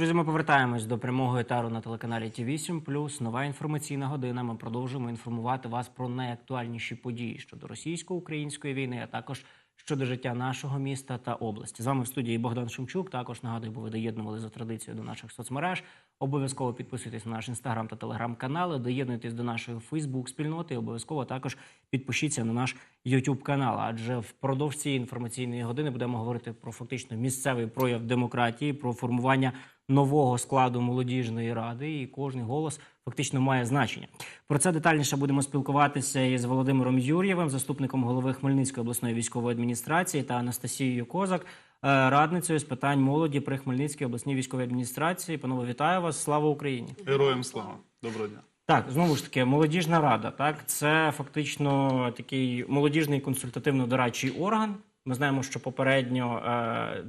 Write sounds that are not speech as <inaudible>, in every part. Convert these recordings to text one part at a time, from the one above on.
Друзі, ми повертаємось до прямого етару на телеканалі Ті 8 Нова інформаційна година. Ми продовжуємо інформувати вас про найактуальніші події щодо російсько-української війни, а також щодо життя нашого міста та області. З вами в студії Богдан Шумчук. Також нагадую, бо ви доєднували за традицією до наших соцмереж. Обов'язково підписуйтесь на наш інстаграм та телеграм-канали, доєднуйтесь до нашої Фейсбук-спільноти. Обов'язково також підпишіться на наш YouTube канал. Адже впродовж цієї інформаційної години будемо говорити про фактично місцевий прояв демократії, про формування нового складу молодіжної ради, і кожний голос фактично має значення. Про це детальніше будемо спілкуватися із Володимиром Юр'євим, заступником голови Хмельницької обласної військової адміністрації, та Анастасією Козак, е, радницею з питань молоді при Хмельницькій обласній військовій адміністрації. Панове, вітаю вас! Слава Україні! Героям слава. Доброго дня. Так, знову ж таки, молодіжна рада. Так, це фактично такий молодіжний консультативно-дорадчий орган. Ми знаємо, що попередньо е,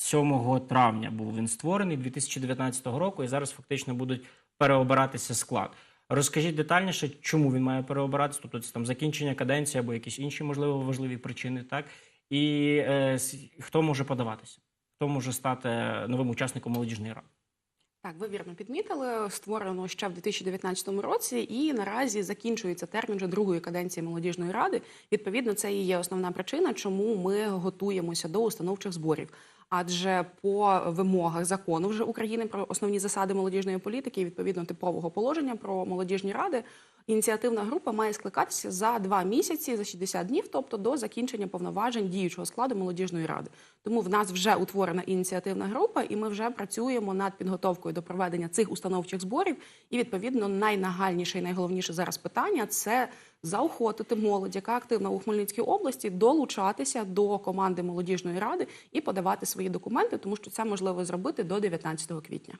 7 травня був він створений 2019 року, і зараз фактично будуть переобиратися склад. Розкажіть детальніше, чому він має переобиратися, тобто це там закінчення каденції або якісь інші можливо важливі причини, так і е, хто може подаватися, хто може стати новим учасником молодіжної ради. Так, ви вірно підмітили. Створено ще в 2019 році, і наразі закінчується термін вже другої каденції молодіжної ради. Відповідно, це і є основна причина, чому ми готуємося до установчих зборів. Адже по вимогах закону вже України про основні засади молодіжної політики, і відповідно типового положення про молодіжні ради, ініціативна група має скликатися за два місяці, за 60 днів, тобто до закінчення повноважень діючого складу молодіжної ради. Тому в нас вже утворена ініціативна група, і ми вже працюємо над підготовкою до проведення цих установчих зборів. І відповідно найнагальніше і найголовніше зараз питання це заохотити молодь, яка активна у Хмельницькій області, долучатися до команди молодіжної ради і подавати свої документи, тому що це можливо зробити до 19 квітня.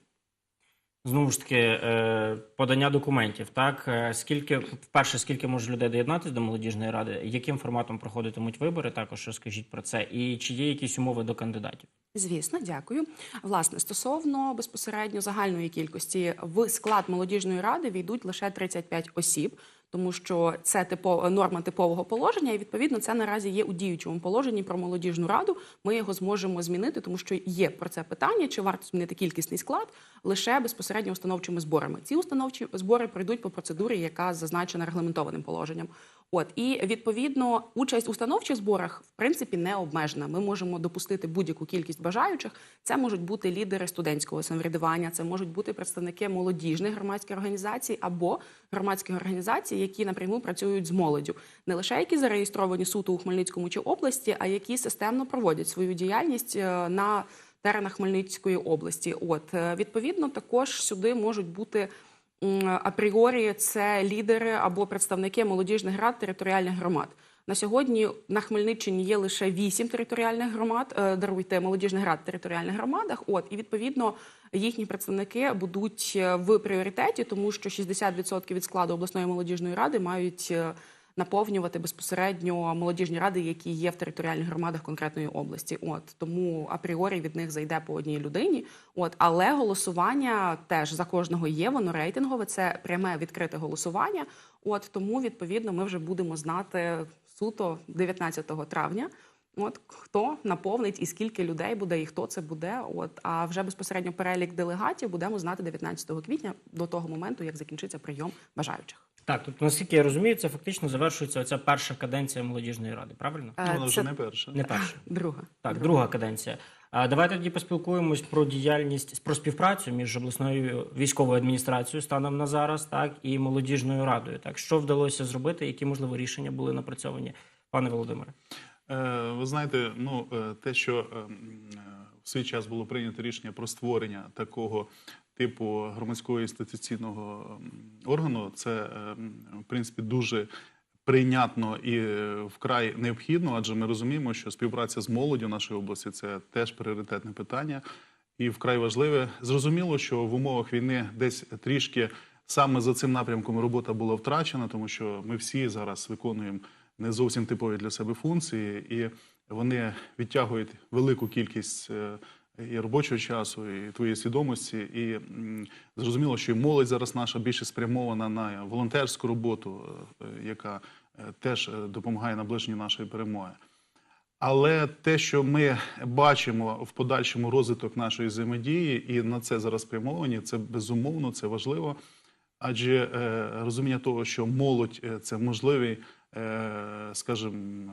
Знову ж таки, е, подання документів. Так Е, скільки вперше, скільки може людей доєднатися до молодіжної ради? Яким форматом проходитимуть вибори? Також розкажіть про це. І чи є якісь умови до кандидатів? Звісно, дякую. Власне, стосовно безпосередньо загальної кількості в склад молодіжної ради війдуть лише 35 осіб. Тому що це типова норма типового положення, і відповідно це наразі є у діючому положенні про молодіжну раду. Ми його зможемо змінити, тому що є про це питання: чи варто змінити кількісний склад лише безпосередньо установчими зборами. Ці установчі збори пройдуть по процедурі, яка зазначена регламентованим положенням. От і відповідно участь у установчих зборах в принципі не обмежена. Ми можемо допустити будь-яку кількість бажаючих. Це можуть бути лідери студентського самоврядування, це можуть бути представники молодіжних громадських організацій або громадських організацій, які напряму працюють з молоддю, не лише які зареєстровані суто у Хмельницькому чи області, а які системно проводять свою діяльність е, на теренах Хмельницької області. От е, відповідно також сюди можуть бути. Апріорі це лідери або представники молодіжних рад територіальних громад. На сьогодні на Хмельниччині є лише вісім територіальних громад, е, даруйте молодіжних рад територіальних громадах. От і відповідно їхні представники будуть е, в пріоритеті, тому що 60% від складу обласної молодіжної ради мають е, наповнювати безпосередньо молодіжні ради, які є в територіальних громадах конкретної області. От тому апріорі від них зайде по одній людині. От але голосування теж за кожного є. Воно рейтингове. Це пряме відкрите голосування. От тому відповідно ми вже будемо знати суто 19 травня. От хто наповнить і скільки людей буде, і хто це буде. От а вже безпосередньо перелік делегатів будемо знати 19 квітня до того моменту, як закінчиться прийом бажаючих. Так, тобто, наскільки я розумію, це фактично завершується оця перша каденція молодіжної ради. Правильно? Ну, Вона вже не перша. Не перша. <laughs> друга. Так, друга каденція. А давайте тоді поспілкуємось про діяльність про співпрацю між обласною військовою адміністрацією станом на зараз, так і молодіжною радою. Так, що вдалося зробити, які можливо рішення були напрацьовані, пане Володимире? Е, Ви знаєте, ну е, те, що е, е, в свій час було прийнято рішення про створення такого типу громадського інституційного органу, це е, в принципі дуже прийнятно і е, вкрай необхідно, адже ми розуміємо, що співпраця з молоддю в нашій області це теж пріоритетне питання. І вкрай важливе. Зрозуміло, що в умовах війни десь трішки саме за цим напрямком робота була втрачена, тому що ми всі зараз виконуємо не зовсім типові для себе функції, і вони відтягують велику кількість е, і робочого часу, і твоєї свідомості. І зрозуміло, що і молодь зараз наша більше спрямована на волонтерську роботу, е, яка е, теж е, допомагає наближенню нашої перемоги. Але те, що ми бачимо в подальшому розвиток нашої взаємодії, і на це зараз спрямовані, це безумовно, це важливо. Адже розуміння того, що молодь це можливий, скажімо,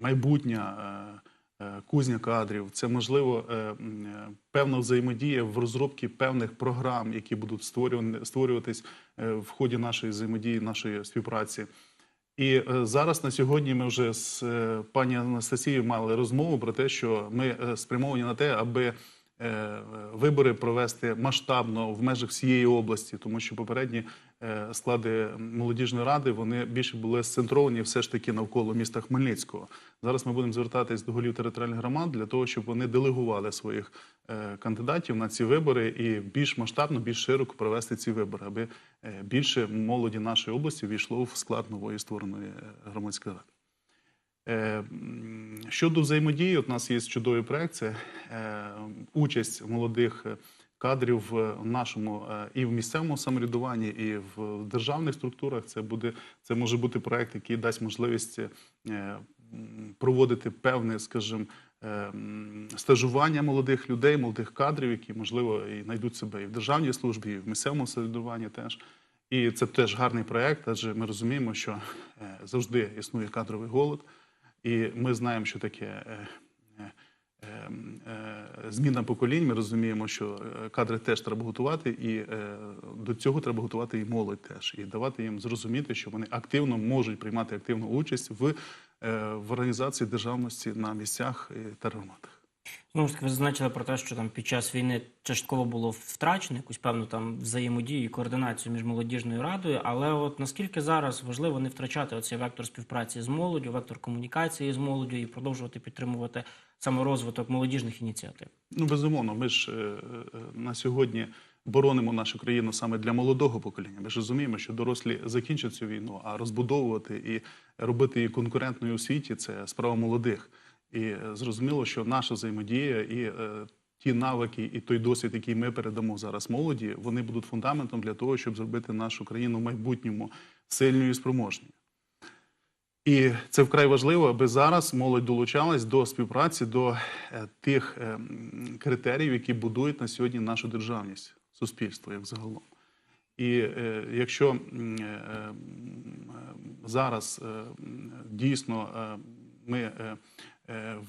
майбутня е, кузня кадрів, це можливо е, е, певна взаємодія в розробці певних програм, які будуть створюватись е, в ході нашої взаємодії, нашої співпраці. І е, зараз на сьогодні ми вже з е, пані Анастасією мали розмову про те, що ми е, спрямовані на те, аби е, вибори провести масштабно в межах всієї області, тому що попередні е, склади молодіжної ради вони більше були сцентровані все ж таки навколо міста Хмельницького. Зараз ми будемо звертатись до голів територіальних громад для того, щоб вони делегували своїх е, кандидатів на ці вибори і більш масштабно, більш широко провести ці вибори, аби е, більше молоді нашої області війшло в склад нової створеної е, громадської ради. Е, Щодо взаємодії, у нас є чудовий проект. Це е, участь молодих е, кадрів в нашому е, і в місцевому самоврядуванні, і в державних структурах. Це буде це може бути проект, який дасть можливість е, проводити певне, скажімо, е, стажування молодих людей, молодих кадрів, які можливо і знайдуть себе і в державній службі, і в місцевому самоврядуванні теж. І це теж гарний проект, адже ми розуміємо, що е, завжди існує кадровий голод, і ми знаємо, що таке е, е, е, е, зміна поколінь. Ми розуміємо, що е, кадри теж треба готувати, і е, до цього треба готувати і молодь теж, і давати їм зрозуміти, що вони активно можуть приймати активну участь в, е, в організації державності на місцях е, та громадах. Знову ж таки, ви зазначили про те, що там під час війни частково було втрачено якусь певну там взаємодію і координацію між молодіжною радою. Але от наскільки зараз важливо не втрачати оцей вектор співпраці з молоддю, вектор комунікації з молоддю і продовжувати підтримувати саме розвиток молодіжних ініціатив? Ну, безумовно, ми ж е, е, на сьогодні боронимо нашу країну саме для молодого покоління. Ми ж розуміємо, що дорослі закінчать цю війну, а розбудовувати і робити її конкурентною у світі це справа молодих. І е, зрозуміло, що наша взаємодія і е, ті навики, і той досвід, який ми передамо зараз молоді, вони будуть фундаментом для того, щоб зробити нашу країну в майбутньому сильною і спроможною. І це вкрай важливо, аби зараз молодь долучалась до співпраці до е, тих критеріїв, які будують на сьогодні нашу державність, суспільство як загалом. І якщо зараз дійсно ми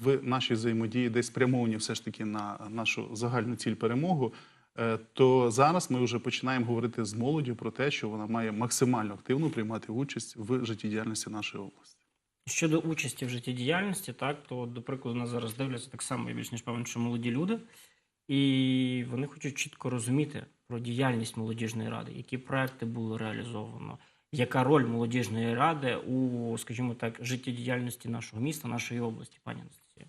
в нашій взаємодії десь спрямовані все ж таки на нашу загальну ціль перемогу, е, то зараз ми вже починаємо говорити з молоддю про те, що вона має максимально активно приймати участь в життєдіяльності нашої області. Щодо участі в життєдіяльності, так то до прикладу нас зараз дивляться так само, я більш ніж певен, що молоді люди, і вони хочуть чітко розуміти про діяльність молодіжної ради, які проекти було реалізовано, яка роль молодіжної ради у, скажімо так, життєдіяльності нашого міста, нашої області, пані Анастасія.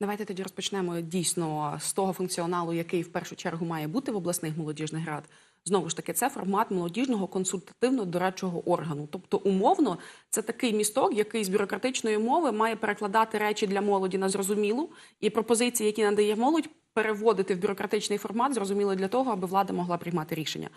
Давайте тоді розпочнемо дійсно з того функціоналу, який в першу чергу має бути в обласних молодіжних рад. Знову ж таки, це формат молодіжного консультативно-дорадчого органу. Тобто, умовно, це такий місток, який з бюрократичної мови має перекладати речі для молоді на зрозумілу і пропозиції, які надає молодь, переводити в бюрократичний формат, зрозуміло для того, аби влада могла приймати рішення.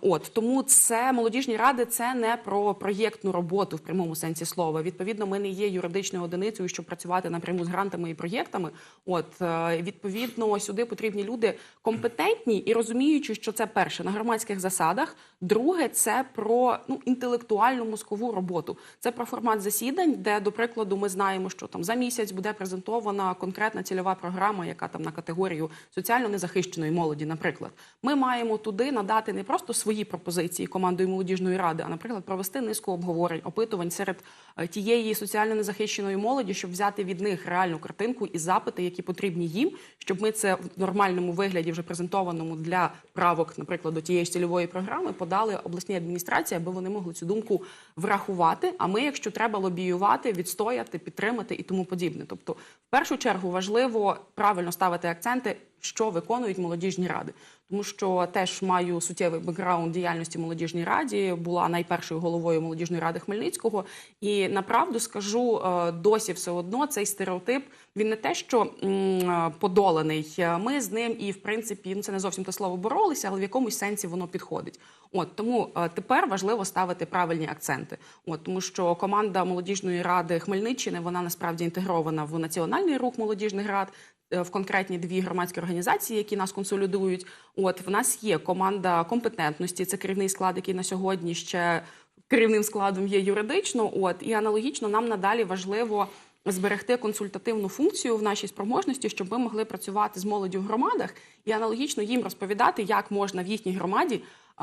От тому це молодіжні ради, це не про проєктну роботу в прямому сенсі слова. Відповідно, ми не є юридичною одиницею, щоб працювати напряму з грантами і проєктами. От е, відповідно, сюди потрібні люди компетентні і розуміючи, що це перше на громадських засадах. Друге, це про ну інтелектуальну мозкову роботу. Це про формат засідань, де, до прикладу, ми знаємо, що там за місяць буде презентована конкретна цільова програма, яка там на категорію соціально незахищеної молоді. Наприклад, ми маємо туди надати не просто свої пропозиції командою молодіжної ради, а наприклад, провести низку обговорень, опитувань серед е, тієї соціально незахищеної молоді, щоб взяти від них реальну картинку і запити, які потрібні їм, щоб ми це в нормальному вигляді, вже презентованому для правок, наприклад, до тієї ж цільової програми, подали обласній адміністрації, аби вони могли цю думку врахувати. А ми, якщо треба лобіювати, відстояти, підтримати і тому подібне. Тобто, в першу чергу важливо правильно ставити акцент. Акценти, що виконують молодіжні ради. Тому що теж маю суттєвий бекграунд діяльності молодіжній раді, була найпершою головою молодіжної ради Хмельницького. І направду скажу, е, досі все одно цей стереотип він не те, що е, подоланий. Е, Ми з ним і в принципі ну це не зовсім те слово боролися, але в якомусь сенсі воно підходить. От тому тепер важливо ставити правильні акценти. От тому, що команда молодіжної ради Хмельниччини вона насправді інтегрована в національний рух молодіжних рад. Е, В конкретні дві громадські організації, які нас консолідують. От в нас є команда компетентності. Це керівний склад, який на сьогодні ще керівним складом є юридично. От і аналогічно нам надалі важливо зберегти консультативну функцію в нашій спроможності, щоб ми могли працювати з молоддю в громадах і аналогічно їм розповідати, як можна в їхній громаді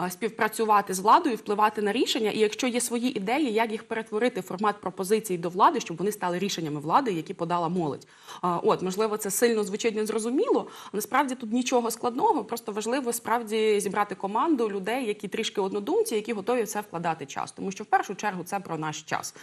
співпрацювати з владою, впливати на рішення, і якщо є свої ідеї, як їх перетворити в формат пропозицій до влади, щоб вони стали рішеннями влади, які подала молодь. От можливо, це сильно звучить незрозуміло. Насправді тут нічого складного. Просто важливо справді зібрати команду людей, які трішки однодумці, які готові в це вкладати час. Тому що в першу чергу це про наш час.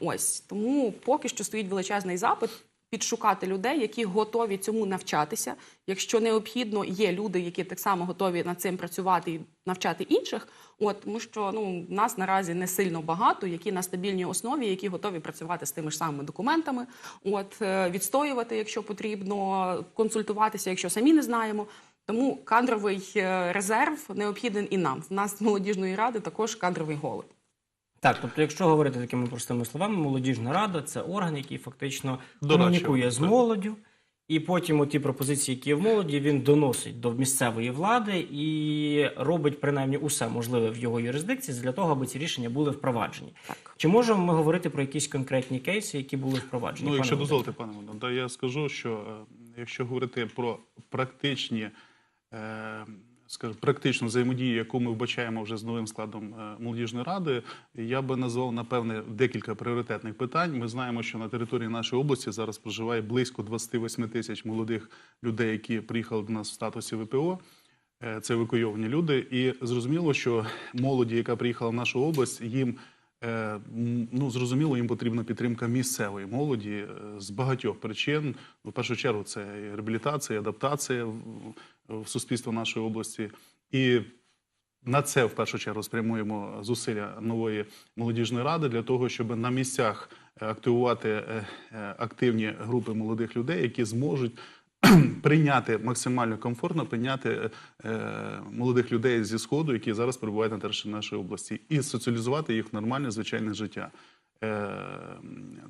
Ось тому поки що стоїть величезний запит. Підшукати людей, які готові цьому навчатися. Якщо необхідно, є люди, які так само готові над цим працювати і навчати інших. От тому, що ну нас наразі не сильно багато, які на стабільній основі, які готові працювати з тими ж самими документами, от е, відстоювати, якщо потрібно, консультуватися, якщо самі не знаємо. Тому кадровий е, резерв необхіден і нам. В нас молодіжної ради також кадровий голод. Так, тобто, якщо говорити такими простими словами, молодіжна рада це орган, який фактично комунікує з молоддю, і потім ті пропозиції, які є в молоді, він доносить до місцевої влади і робить принаймні усе можливе в його юрисдикції для того, аби ці рішення були впроваджені. Так. Чи можемо ми говорити про якісь конкретні кейси, які були впроваджені? Ну, пане якщо дозволите, пане Богдан, то я скажу, що е, якщо говорити про практичні, е, скажу, практичну взаємодію, яку ми вбачаємо вже з новим складом е, молодіжної ради, я би назвав напевне декілька пріоритетних питань. Ми знаємо, що на території нашої області зараз проживає близько 28 тисяч молодих людей, які приїхали до нас в статусі ВПО. Е, Це евакуйовані люди, і зрозуміло, що молоді, яка приїхала в нашу область, їм е, ну зрозуміло, їм потрібна підтримка місцевої молоді з багатьох причин. Ну, В першу чергу, це і реабілітація, і адаптація в, суспільство нашої області. І на це в першу чергу спрямуємо зусилля нової молодіжної ради для того, щоб на місцях е, активувати е, е, активні групи молодих людей, які зможуть <clears throat> прийняти максимально комфортно прийняти молодих людей зі сходу, які зараз перебувають на території нашої області, і соціалізувати їх в нормальне звичайне життя. Е,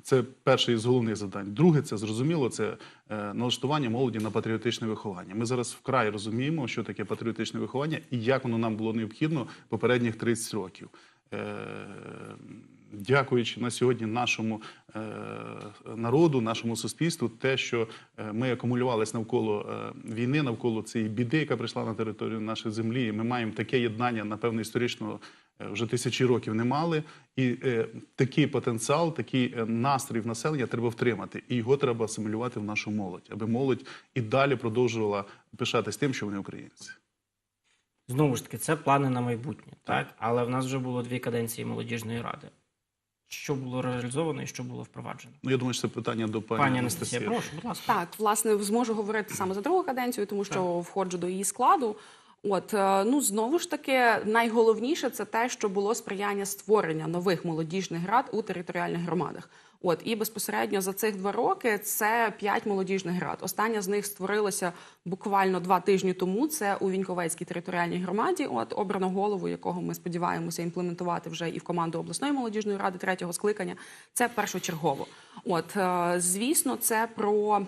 Це перше із головних завдань. Друге, це зрозуміло, це е, налаштування молоді на патріотичне виховання. Ми зараз вкрай розуміємо, що таке патріотичне виховання і як воно нам було необхідно попередніх 30 років. Е, Дякуючи на сьогодні нашому народу, нашому суспільству, те, що ми акумулювалися навколо війни, навколо цієї біди, яка прийшла на територію нашої землі, ми маємо таке єднання, напевно, історичного вже тисячі років не мали. І е, такий потенціал, такий е, настрій в населення треба втримати, і його треба асимілювати в нашу молодь, аби молодь і далі продовжувала пишатись тим, що вони українці. Знову ж таки, це плани на майбутнє, так? Але в нас вже було дві каденції молодіжної ради. Що було реалізовано і що було впроваджено? Ну я думаю, що це питання до пані, Пані Анастасія, прошу, будь ласка. Так, власне, зможу говорити саме за другу каденцію, тому що входжу до її складу. От е, ну знову ж таки, найголовніше це те, що було сприяння створення нових молодіжних рад у територіальних громадах. От і безпосередньо за цих два роки це п'ять молодіжних рад. Остання з них створилася буквально два тижні тому. Це у Віньковецькій територіальній громаді. От обрано голову, якого ми сподіваємося імплементувати вже і в команду обласної молодіжної ради третього скликання. Це першочергово. От е, звісно, це про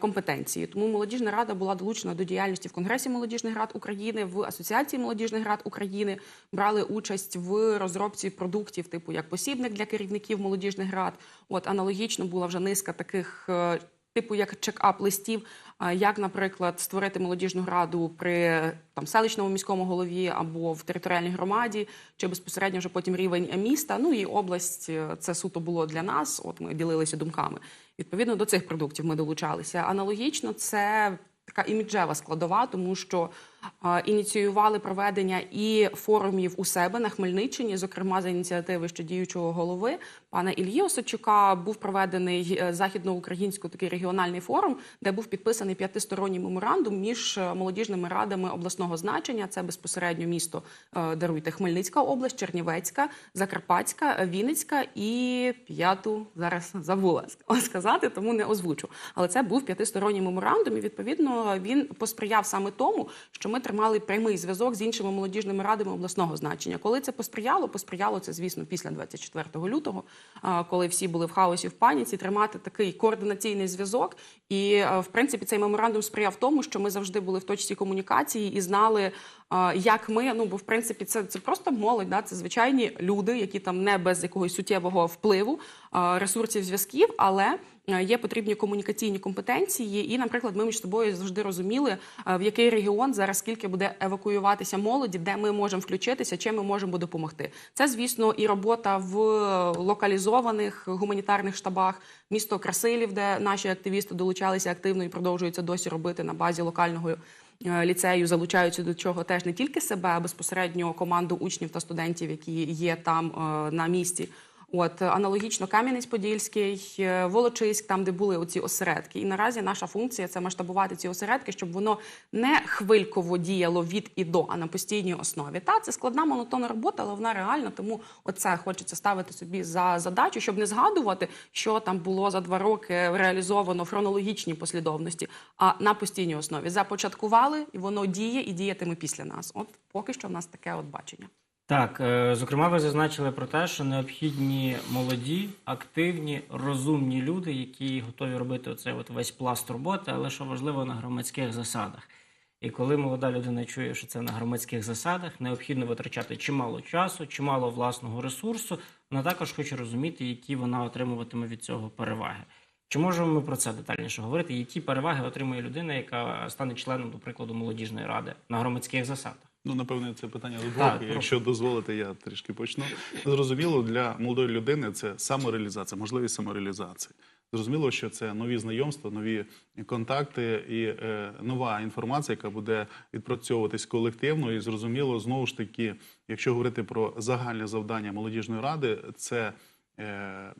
компетенції. Тому молодіжна рада була долучена до діяльності в Конгресі молодіжних рад України, в Асоціації молодіжних рад України. Брали участь в розробці продуктів, типу як посібник для керівників молодіжних рад. От аналогічно була вже низка таких. е, Типу як чек-ап листів, як, наприклад, створити молодіжну раду при там селищному міському голові або в територіальній громаді, чи безпосередньо вже потім рівень міста. Ну і область е, це суто було для нас. От ми ділилися думками. Відповідно до цих продуктів ми долучалися. Аналогічно, це така іміджева складова, тому що е, ініціювали проведення і форумів у себе на Хмельниччині, зокрема за ініціативи ще діючого голови пана Ільї Осадчука, був проведений е, західноукраїнсько такий регіональний форум, де був підписаний п'ятисторонній меморандум між е, молодіжними радами обласного значення. Це безпосередньо місто е, даруйте Хмельницька область, Чернівецька, Закарпатська, Вінницька і п'яту зараз забула сказати, тому не озвучу. Але це був п'ятисторонній меморандум, і відповідно він посприяв саме тому, що ми тримали прямий зв'язок з іншими молодіжними радами обласного значення. Коли це посприяло, посприяло це, звісно, після 24 лютого, коли всі були в хаосі в паніці, тримати такий координаційний зв'язок. І е, в принципі цей меморандум сприяв тому, що ми завжди були в точці комунікації і знали, як ми. Ну бо в принципі, це, це просто молодь, да, це звичайні люди, які там не без якогось суттєвого впливу ресурсів зв'язків, але е, є потрібні комунікаційні компетенції. І, наприклад, ми між собою завжди розуміли, е, в який регіон зараз скільки буде евакуюватися молоді, де ми можемо включитися, чим ми можемо допомогти. Це, звісно, і робота в локалізованих гуманітарних штабах, місто Красилів, де наші активісти долучалися активно і продовжуються досі робити на базі локального. е, Ліцею залучаються до чого теж не тільки себе, а безпосередньо команду учнів та студентів, які є там е, на місці. От аналогічно Кам'янець-Подільський, е, Волочиськ, там де були оці осередки. І наразі наша функція це масштабувати ці осередки, щоб воно не хвильково діяло від і до, а на постійній основі. Та це складна монотонна робота, але вона реальна. Тому оце хочеться ставити собі за задачу, щоб не згадувати, що там було за два роки реалізовано в хронологічній послідовності, а на постійній основі започаткували, і воно діє і діятиме після нас. От поки що в нас таке от бачення. Так, е, зокрема, ви зазначили про те, що необхідні молоді, активні, розумні люди, які готові робити оцей от весь пласт роботи, але що важливо на громадських засадах. І коли молода людина чує, що це на громадських засадах, необхідно витрачати чимало часу, чимало власного ресурсу. Вона також хоче розуміти, які вона отримуватиме від цього переваги. Чи можемо ми про це детальніше говорити? Які переваги отримує людина, яка стане членом, до прикладу, молодіжної ради на громадських засадах? Ну, напевне, це питання до двох. Якщо дозволите, я трішки почну. Зрозуміло, для молодої людини це самореалізація, можливість самореалізації. Зрозуміло, що це нові знайомства, нові контакти і е, нова інформація, яка буде відпрацьовуватись колективно. І зрозуміло, знову ж таки, якщо говорити про загальне завдання молодіжної ради, це е,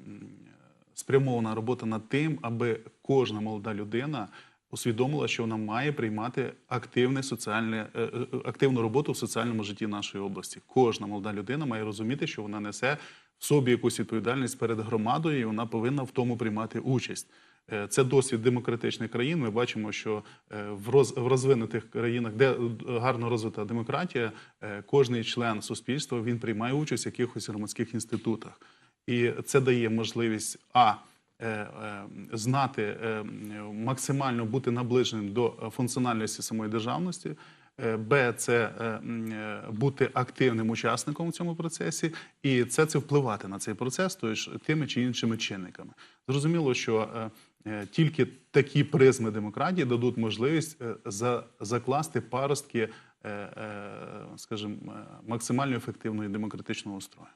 спрямована робота над тим, аби кожна молода людина усвідомила, що вона має приймати активне соціальне е, е, активну роботу в соціальному житті нашої області. Кожна молода людина має розуміти, що вона несе в собі якусь відповідальність перед громадою, і вона повинна в тому приймати участь. Е, Це досвід демократичних країн. Ми бачимо, що е, в роз- в розвинутих країнах, де е, гарно розвита демократія, е, кожний член суспільства він приймає участь в якихось громадських інститутах, і це дає можливість а е, е, знати е, максимально бути наближеним до функціональності самої державності. Е, Б це е, е, бути активним учасником у цьому процесі, і це це впливати на цей процес, тож тими чи іншими чинниками. Зрозуміло, що е, е, тільки такі призми демократії дадуть можливість е, за, закласти паростки, е, е, скажімо, е, максимально ефективної демократичного устрою.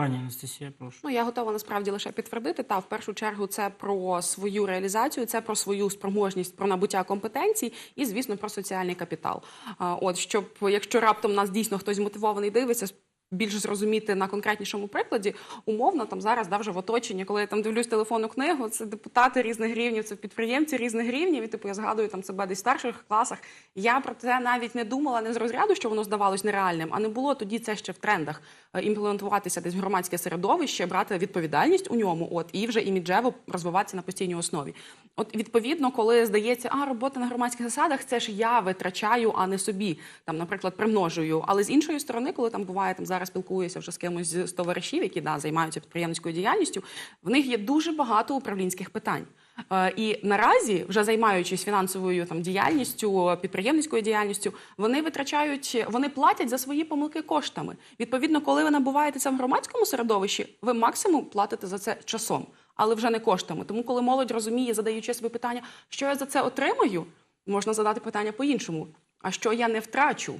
Пані Анастасія, прошу. Ну, я готова насправді лише підтвердити. Та в першу чергу це про свою реалізацію, це про свою спроможність, про набуття компетенцій і, звісно, про соціальний капітал. От щоб, якщо раптом нас дійсно хтось мотивований дивиться, більш зрозуміти на конкретнішому прикладі, умовно там зараз да, вже в оточенні, коли я там дивлюсь телефонну книгу, це депутати різних рівнів, це підприємці різних рівнів. І типу я згадую там себе десь в старших класах. Я про це навіть не думала, не з розряду, що воно здавалось нереальним, а не було тоді це ще в трендах е, імплементуватися десь в громадське середовище, брати відповідальність у ньому, от і вже іміджево розвиватися на постійній основі. От відповідно, коли здається, а робота на громадських засадах, це ж я витрачаю, а не собі там, наприклад, примножую. Але з іншої сторони, коли там буває там зараз спілкуюся вже з кимось з товаришів, які да займаються підприємницькою діяльністю, в них є дуже багато управлінських питань. Е, І наразі, вже займаючись фінансовою там діяльністю, підприємницькою діяльністю, вони витрачають, вони платять за свої помилки коштами. Відповідно, коли ви набуваєте це в громадському середовищі, ви максимум платите за це часом, але вже не коштами. Тому, коли молодь розуміє, задаючи собі питання, що я за це отримаю, можна задати питання по-іншому: а що я не втрачу?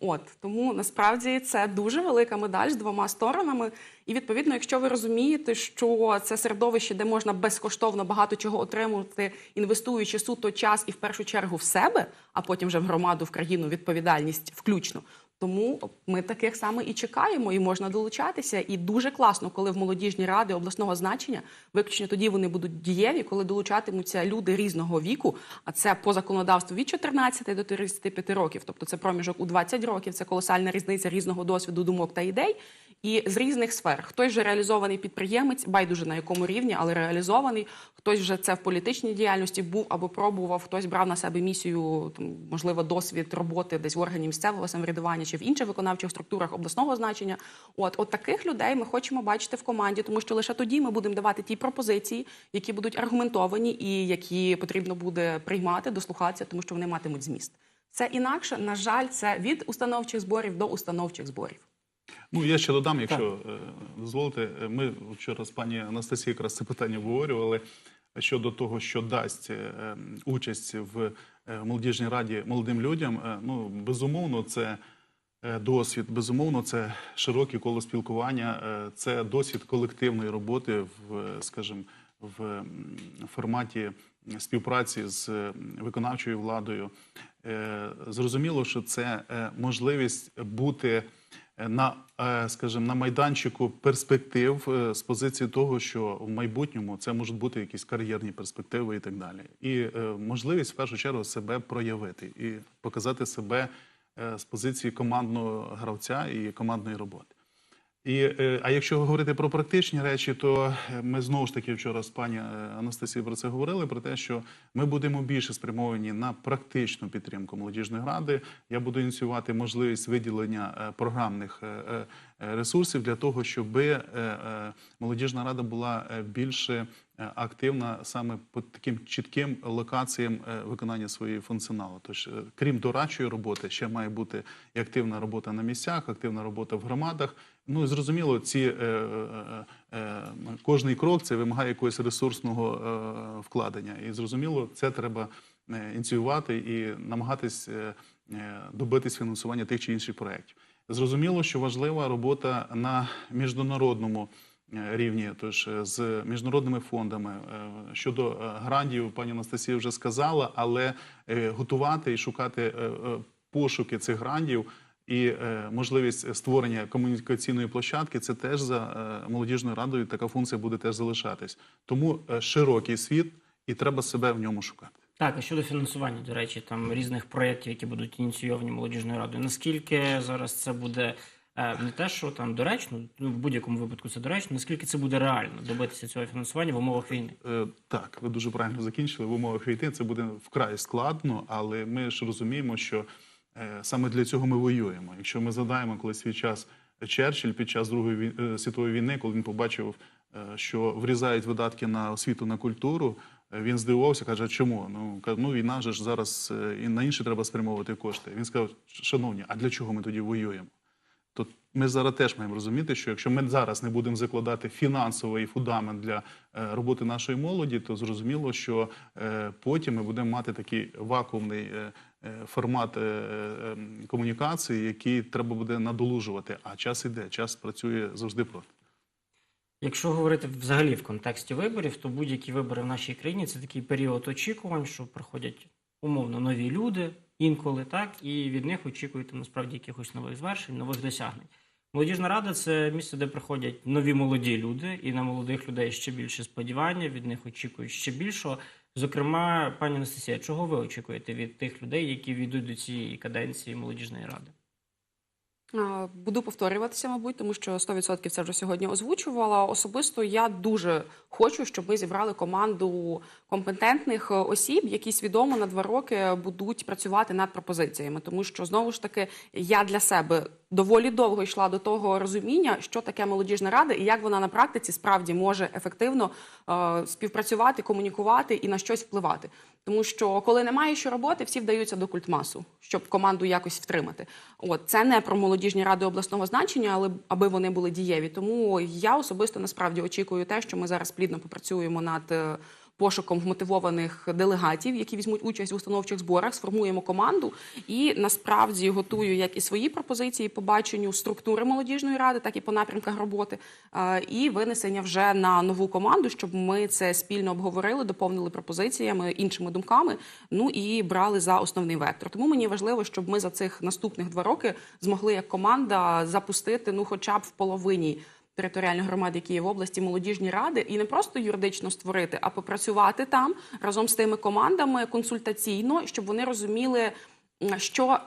От тому насправді це дуже велика медаль з двома сторонами. І відповідно, якщо ви розумієте, що це середовище, де можна безкоштовно багато чого отримувати, інвестуючи суто час і в першу чергу в себе, а потім вже в громаду, в країну відповідальність включно. Тому ми таких саме і чекаємо, і можна долучатися. І дуже класно, коли в молодіжні ради обласного значення виключно тоді вони будуть дієві, коли долучатимуться люди різного віку. А це по законодавству від 14 до 35 років. Тобто це проміжок у 20 років. Це колосальна різниця різного досвіду, думок та ідей. І з різних сфер хтось вже реалізований підприємець, байдуже на якому рівні, але реалізований. Хтось вже це в політичній діяльності був або пробував, хтось брав на себе місію, там, можливо, досвід роботи десь в органі місцевого самоврядування чи в інших виконавчих структурах обласного значення. От, от таких людей ми хочемо бачити в команді, тому що лише тоді ми будемо давати ті пропозиції, які будуть аргументовані і які потрібно буде приймати, дослухатися, тому що вони матимуть зміст. Це інакше, на жаль, це від установчих зборів до установчих зборів. Ну, я ще додам, якщо е, дозволите. Е, Ми вчора з пані Анастасією якраз це питання обговорювали щодо того, що дасть е, ем, участь в е, молодіжній раді молодим людям. Е, Ну, безумовно, це е, досвід, безумовно, це широке коло спілкування, е, це досвід колективної роботи в, скажімо, в форматі співпраці з е, виконавчою владою. Е, Зрозуміло, що це е, можливість бути на, е, скажімо, на майданчику перспектив е, з позиції того, що в майбутньому це можуть бути якісь кар'єрні перспективи і так далі. І е, можливість в першу чергу себе проявити і показати себе з позиції командного гравця і командної роботи. І, е, а якщо говорити про практичні речі, то е, ми знову ж таки вчора з пані е, Анастасією про це говорили: про те, що ми будемо більше спрямовані на практичну підтримку молодіжної ради. Я буду ініціювати можливість виділення програмних ресурсів для того, щоб молодіжна рада була більше активна саме по таким чітким локаціям виконання своєї функціоналу. Тож, крім дорадчої роботи, ще має бути і активна робота на місцях, активна робота в громадах. Ну зрозуміло, ці е, е, е, кожний крок це вимагає якогось ресурсного е, вкладення. І зрозуміло, це треба е, ініціювати і намагатись е, е, добитись фінансування тих чи інших проєктів. Зрозуміло, що важлива робота на міжнародному е, рівні, тож е, з міжнародними фондами Е, щодо е, грантів, пані Анастасія вже сказала, але е, готувати і шукати е, е, пошуки цих грантів і е, можливість створення комунікаційної площадки це теж за е, молодіжною радою. Така функція буде теж залишатись. Тому е, широкий світ, і треба себе в ньому шукати. Так, а щодо фінансування, до речі, там різних проєктів, які будуть ініційовані молодіжною радою. Наскільки зараз це буде е, не те, що там доречно, ну в будь-якому випадку це доречно, наскільки це буде реально добитися цього фінансування в умовах війни? Е, Так, ви дуже правильно закінчили. В умовах війни це буде вкрай складно, але ми ж розуміємо, що е, саме для цього ми воюємо. Якщо ми згадаємо, коли свій час Черчилль під час Другої е, світової війни, коли він побачив, е, що врізають видатки на освіту на культуру. е, Він здивувався, каже, чому? Ну каже, ну війна же ж зараз е, і на інше треба спрямовувати кошти. Він сказав, шановні, а для чого ми тоді воюємо? То ми зараз теж маємо розуміти, що якщо ми зараз не будемо закладати фінансовий фундамент для е, роботи нашої молоді, то зрозуміло, що е, потім ми будемо мати такий вакуумний е, е, формат е, е, м, комунікації, який треба буде надолужувати. А час іде, час працює завжди проти. Якщо говорити взагалі в контексті виборів, то будь-які вибори в нашій країні це такий період очікувань, що приходять умовно нові люди інколи, так і від них очікуєте насправді якихось нових звершень, нових досягнень. Молодіжна рада це місце, де приходять нові молоді люди, і на молодих людей ще більше сподівання. Від них очікують ще більшого. Зокрема, пані Анастасія, чого ви очікуєте від тих людей, які війдуть до цієї каденції молодіжної ради? Буду повторюватися, мабуть, тому що 100% це вже сьогодні озвучувала. Особисто я дуже хочу, щоб ми зібрали команду компетентних е, осіб, які свідомо на два роки будуть працювати над пропозиціями. Тому що знову ж таки я для себе доволі довго йшла до того розуміння, що таке молодіжна рада і як вона на практиці справді може ефективно е, співпрацювати, комунікувати і на щось впливати. Тому що коли немає що роботи, всі вдаються до культмасу, щоб команду якось втримати. От це не про молодіжні ради обласного значення, але аби вони були дієві. Тому я особисто насправді очікую те, що ми зараз плідно попрацюємо над е, пошуком вмотивованих делегатів, які візьмуть участь в установчих зборах, сформуємо команду і насправді готую як і свої пропозиції по баченню структури молодіжної ради, так і по напрямках роботи, і винесення вже на нову команду, щоб ми це спільно обговорили, доповнили пропозиціями, іншими думками. Ну і брали за основний вектор. Тому мені важливо, щоб ми за цих наступних два роки змогли як команда запустити ну, хоча б в половині. Територіальних громад, які є в області, молодіжні ради, і не просто юридично створити, а попрацювати там разом з тими командами консультаційно, щоб вони розуміли, що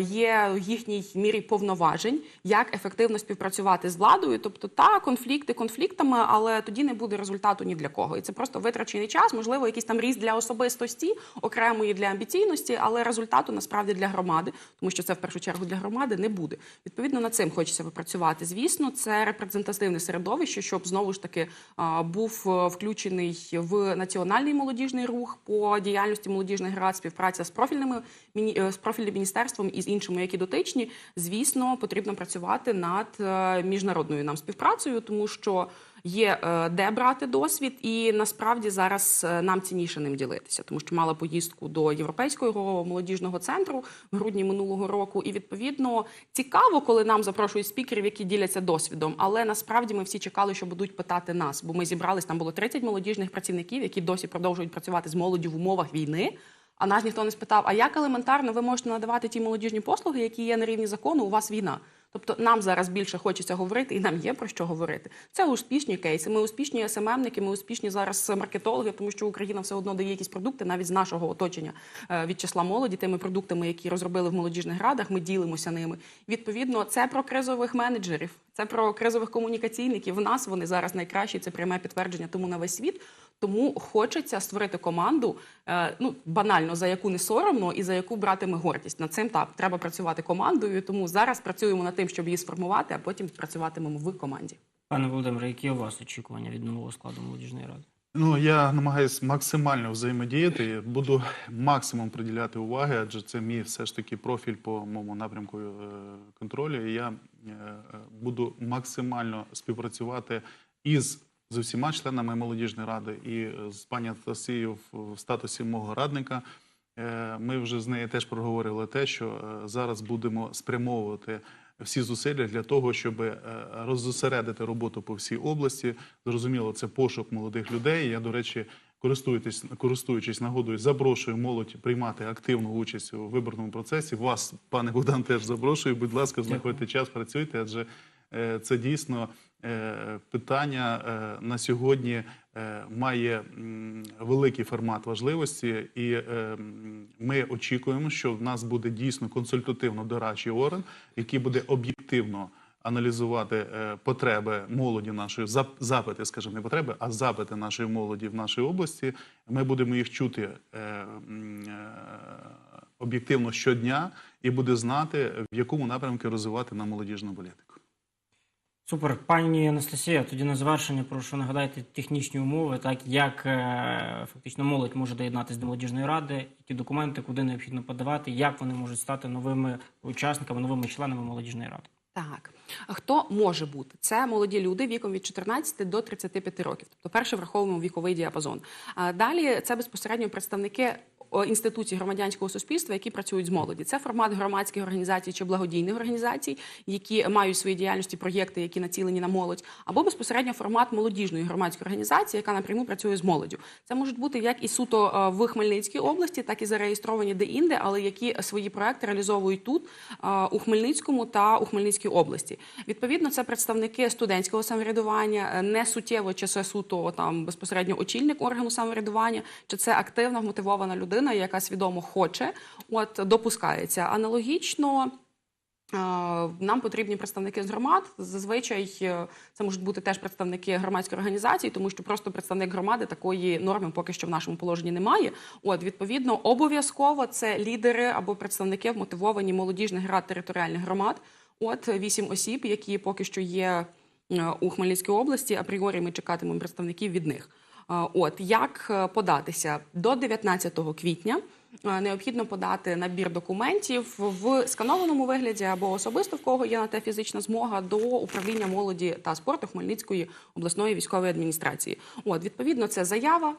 є в їхній мірі повноважень, як ефективно співпрацювати з владою. Тобто, та конфлікти конфліктами, але тоді не буде результату ні для кого. І це просто витрачений час, можливо, якийсь там ріст для особистості, окремої для амбіційності, але результату насправді для громади, тому що це в першу чергу для громади не буде. Відповідно, над цим хочеться попрацювати. Звісно, це репрезентативне середовище, щоб знову ж таки був е, включений в національний молодіжний рух по діяльності молодіжних рад, співпраця з профільними е, з профільним міністерством і з іншими, які дотичні. Звісно, потрібно працювати над е, міжнародною нам співпрацею, тому що є е, де брати досвід, і насправді зараз е, нам цінніше ним ділитися, тому що мала поїздку до європейського молодіжного центру в грудні минулого року. І відповідно цікаво, коли нам запрошують спікерів, які діляться досвідом. Але насправді ми всі чекали, що будуть питати нас, бо ми зібрались. Там було 30 молодіжних працівників, які досі продовжують працювати з молоддю в умовах війни. А нас ніхто не спитав, а як елементарно ви можете надавати ті молодіжні послуги, які є на рівні закону, у вас війна. Тобто нам зараз більше хочеться говорити, і нам є про що говорити. Це успішні кейси. Ми успішні СММники, ми успішні зараз маркетологи, тому що Україна все одно дає якісь продукти навіть з нашого оточення е, від числа молоді, тими продуктами, які розробили в молодіжних радах. Ми ділимося ними. Відповідно, це про кризових менеджерів, це про кризових комунікаційників. В нас вони зараз найкращі. Це пряме підтвердження тому на весь світ. Тому хочеться створити команду, е, ну банально за яку не соромно і за яку братиме гордість. Над цим так треба працювати командою. Тому зараз працюємо над тим, щоб її сформувати, а потім працюватимемо в команді. Пане Володимире, які у вас очікування від нового складу молодіжної ради? Ну, я намагаюся максимально взаємодіяти. Буду максимум приділяти уваги, адже це мій все ж таки профіль по моєму напрямку е, контролю. І я е, буду максимально співпрацювати із з усіма членами молодіжної ради і е, з пані Анастасією в статусі мого радника. Е, Ми вже з нею теж проговорили те, що е, зараз будемо спрямовувати всі зусилля для того, щоб роззосередити роботу по всій області. Зрозуміло, це пошук молодих людей. Я, до речі, користуючись, користуючись нагодою, запрошую молодь приймати активну участь у виборному процесі. Вас, пане Богдан, теж запрошую. Будь ласка, знаходьте час, працюйте, адже це дійсно питання е, на сьогодні е, має великий формат важливості, і е, ми очікуємо, що в нас буде дійсно консультативно-дорадчий орган, який буде об'єктивно аналізувати е, потреби молоді нашої, запити, скажімо, не потреби, а запити нашої молоді в нашій області. Ми будемо їх чути е, е, об'єктивно щодня і буде знати, в якому напрямку розвивати нам молодіжну політику. Супер, пані Анастасія. Тоді на завершення прошу нагадайте технічні умови, так як е, фактично молодь може доєднатися до молодіжної ради, які документи, куди необхідно подавати, як вони можуть стати новими учасниками, новими членами молодіжної ради. Так, хто може бути? Це молоді люди віком від 14 до 35 років. Тобто, перше враховуємо віковий діапазон. А далі це безпосередньо представники інституцій громадянського суспільства, які працюють з молоді. Це формат громадських організацій чи благодійних організацій, які мають в своїй діяльності проєкти, які націлені на молодь, або безпосередньо формат молодіжної громадської організації, яка напряму працює з молоддю. Це можуть бути як і суто е, в Хмельницькій області, так і зареєстровані де-інде, але які свої проекти реалізовують тут, е, у Хмельницькому та у Хмельницькій області. Відповідно, це представники студентського самоврядування, е, не суттєво, чи це суто там безпосередньо очільник органу самоврядування, чи це активна вмотивована людина, яка свідомо хоче, от допускається. Аналогічно. Нам потрібні представники з громад. Зазвичай е, це можуть бути теж представники громадської організації, тому що просто представник громади такої норми поки що в нашому положенні немає. От відповідно, обов'язково це лідери або представники вмотивовані молодіжних рад територіальних громад. От вісім осіб, які поки що є е, у Хмельницькій області. Апріорі ми чекатимемо представників від них. От як е, податися до 19 квітня. е, Необхідно подати набір документів в сканованому вигляді або особисто в кого є на те фізична змога до управління молоді та спорту Хмельницької обласної військової адміністрації. От відповідно, це заява,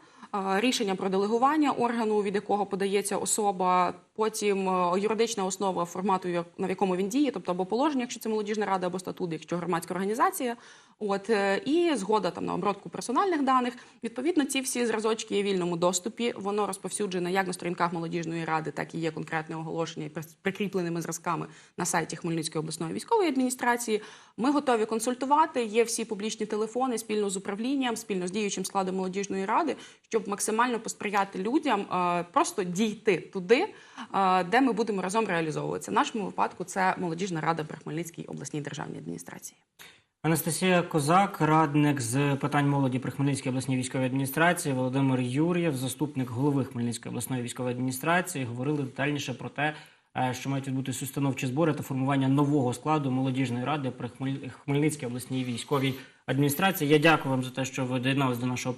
рішення про делегування органу, від якого подається особа, потім е, юридична основа формату, на якому він діє, тобто або положення, якщо це молодіжна рада, або статут, якщо громадська організація. От е, і згода там на обробку персональних даних. Відповідно, ці всі зразочки є в вільному доступі. Воно розповсюджене як на сторінках молодіжної ради, так і є конкретне оголошення прикріпленими зразками на сайті Хмельницької обласної військової адміністрації. Ми готові консультувати. Є всі публічні телефони спільно з управлінням, спільно з діючим складом молодіжної ради, щоб максимально посприяти людям е, просто дійти туди, де ми будемо разом реалізовуватися. В нашому випадку це молодіжна рада при Хмельницькій обласній державній адміністрації. Анастасія Козак, радник з питань молоді при Хмельницькій обласній військовій адміністрації, Володимир Юр'єв, заступник голови Хмельницької обласної військової адміністрації, говорили детальніше про те, е, що мають відбутися установчі збори та формування нового складу молодіжної ради при Хмель- Хмельницькій обласній військовій адміністрації. Я дякую вам за те, що ви доєдналися до нашого